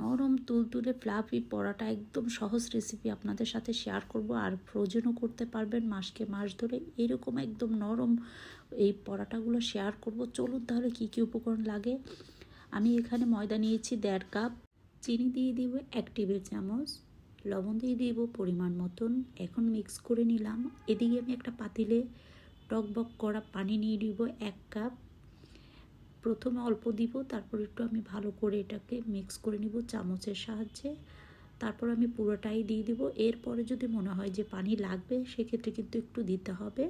নরম তুলতুলে ফ্লাফি পরাটা একদম সহজ রেসিপি আপনাদের সাথে শেয়ার করব আর ফ্রোজেনও করতে পারবেন মাসকে মাস ধরে। এরকম একদম নরম এই পরাটাগুলো শেয়ার করব। চলুন তাহলে কী কী উপকরণ লাগে? আমি এখানে ময়দা নিয়েছি দেড় কাপ, চিনি দিয়ে দিব এক টেবিল চামচ, লবণ দিয়ে দিব পরিমাণ মতন। এখন মিক্স করে নিলাম। এদিকে আমি একটা পাতিলে টকবক করা পানি নিয়ে দিব এক কাপ। প্রথমে অল্প দিব, তারপর একটু আমি ভালো করে এটাকে মিক্স করে নিব চামচের সাহায্যে। তারপর আমি পুরোটাই দিয়ে দিব। এরপরে যদি মনে হয় যে পানি লাগবে, সেক্ষেত্রে কিন্তু একটু দিতে হবে।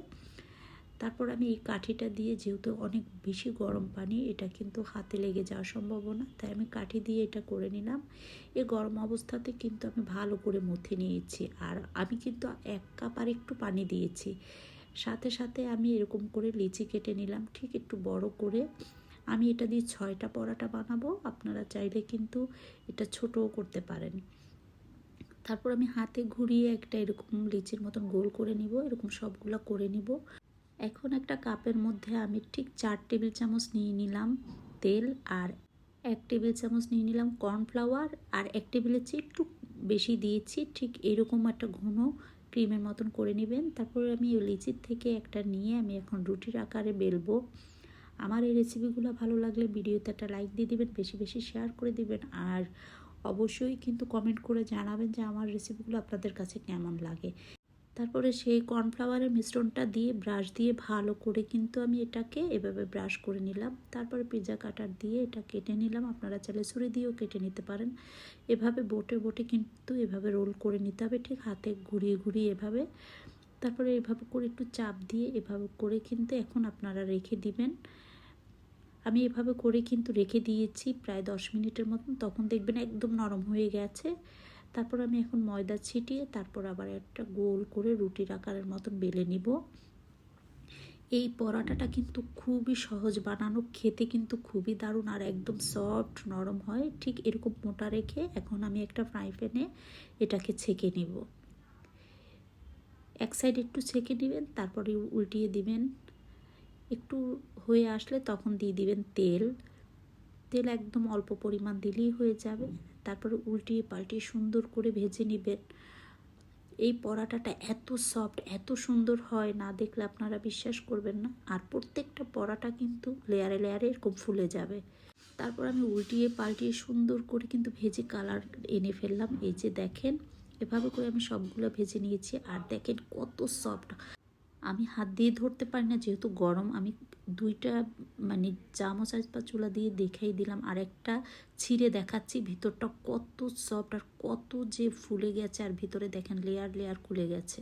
তারপর আমি এই কাঠিটা দিয়ে যেহেতু অনেক বেশি গরম পানি, এটা কিন্তু হাতে লেগে যাওয়ার সম্ভাবনা, তাই আমি কাঠি দিয়ে এটা করে নিলাম। এই গরম অবস্থাতে কিন্তু আমি ভালো করে মুথে নিয়েছি। আর আমি কিন্তু এক কাপ আর একটু পানি দিয়েছি। সাথে সাথে আমি এরকম করে লিচি কেটে নিলাম, ঠিক একটু বড় করে। আমি এটা দিয়ে ছয়টা পরাটা বানাবো। আপনারা চাইলে কিন্তু এটা ছোটও করতে পারেন। তারপর আমি হাতে ঘুরিয়ে একটা এরকম লিচির মতন গোল করে নিব। এরকম সবগুলো করে নিব। এখন একটা কাপের মধ্যে আমি ঠিক চার টেবিল চামচ নিয়ে নিলাম তেল আর এক টেবিল চামচ নিয়ে নিলাম কর্নফ্লাওয়ার আর এক টেবিলের চেয়ে একটু বেশি দিয়েছি, ঠিক এরকম একটা ঘন ক্রিমের মতন করে নেবেন। তারপরে আমি লিচির থেকে একটা নিয়ে আমি এখন রুটির আকারে বেলবো। আমার এই রেসিপিগুলো ভালো লাগলে ভিডিওতে একটা লাইক দিয়ে দিবেন, বেশি বেশি শেয়ার করে দিবেন। আর অবশ্যই কিন্তু কমেন্ট করে জানাবেন যে আমার রেসিপিগুলো আপনাদের কাছে কেমন লাগে। তারপরে সেই কর্নফ্লাওয়ারের মিশ্রণটা দিয়ে ব্রাশ দিয়ে ভালো করে কিন্তু আমি এটাকে এভাবে ব্রাশ করে নিলাম। তারপরে পিৎজা কাটার দিয়ে এটা কেটে নিলাম। আপনারা চাইলে ছুরি দিয়েও কেটে নিতে পারেন। এভাবে বোটে বোটে কিন্তু এভাবে রোল করে নিতে হবে। ঠিক হাতে ঘুরিয়ে ঘুরিয়ে এভাবে তারপরে এভাবে করে একটু চাপ দিয়ে এভাবে করে কিন্তু এখন আপনারা রেখে দিবেন। আমি এভাবে করে কিন্তু রেখে দিয়েছি প্রায় দশ মিনিটের মতন। তখন দেখবেন একদম নরম হয়ে গেছে। তারপর আমি এখন ময়দা ছিটিয়ে তারপর আবার একটা গোল করে রুটির আকারের মতন বেলে নিব। এই পরাটাটা কিন্তু খুবই সহজ বানানো, খেতে কিন্তু খুবই দারুণ আর একদম সফট নরম হয়। ঠিক এরকম মোটা রেখে এখন আমি একটা ফ্রাই প্যানে এটাকে ছেঁকে নিব। এক সাইড একটু ছেঁকে নেবেন তারপরে উল্টিয়ে দিবেন। একটু হয়ে আসলে তখন দিয়ে দিবেন তেল। তেল একদম অল্প পরিমাণ দিলেই হয়ে যাবে। তারপরে উল্টিয়ে পাল্টিয়ে সুন্দর করে ভেজে নেবেন। এই পরাটাটা এত সফট এত সুন্দর হয়, না দেখলে আপনারা বিশ্বাস করবেন না। আর প্রত্যেকটা পরাটা কিন্তু লেয়ারে লেয়ারে এরকম ফুলে যাবে। তারপর আমি উল্টিয়ে পাল্টিয়ে সুন্দর করে কিন্তু ভেজে কালার এনে ফেললাম। এই যে দেখেন এভাবে করে আমি সবগুলো ভেজে নিয়েছি আর দেখেন কত সফট আমি হাত দিয়ে ধরতে পারি না, যেহেতু গরম, আমি দুইটা মানে চামচ বা চুলা দিয়ে দেখাই দিলাম, আর একটা ছিঁড়ে দেখাচ্ছি, ভিতরটা কত সফট আর কত যে ফুলে গেছে, আর ভিতরে দেখেন লেয়ার লেয়ার খুলে গেছে।